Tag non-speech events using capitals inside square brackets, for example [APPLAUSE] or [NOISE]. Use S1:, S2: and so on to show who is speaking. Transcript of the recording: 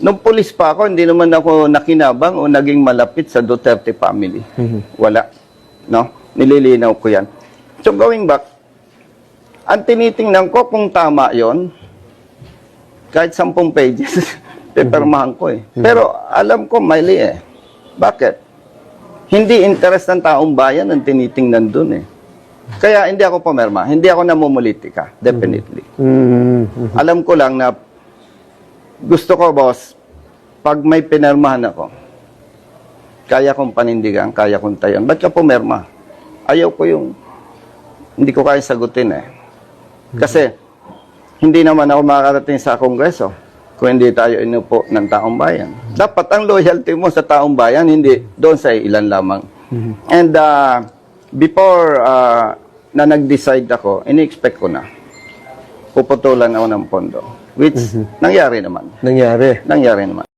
S1: nung pulis pa ako, hindi naman ako nakinabang o naging malapit sa Duterte family. Wala. No? Nililinaw ko yan. So going back, ang tinitingnan ko kung tama yon kahit sampung pages, [LAUGHS] pepermahan ko eh. Pero alam ko, mali eh. Bakit? Hindi interest ng taong bayan ang tinitingnan dun eh. Kaya hindi ako pumirma. Hindi ako namumulitika. Definitely.
S2: Mhm.
S1: Alam ko lang na gusto ko, boss, pag may pinirmahan ako, kaya kong panindigan, kaya kong tayan. Ba't ka pumirma? Ayaw ko yung, hindi ko kaya sagutin eh. Kasi, hindi naman ako makakarating sa kongreso kung hindi tayo inupo ng taong bayan. Dapat ang loyalty mo sa taong bayan, hindi doon sa ilan lamang. And uh, before uh, na nag-decide ako, ini-expect ko na puputulan ako ng pondo. Which, nangyari naman.
S2: Nangyari.
S1: Nangyari naman.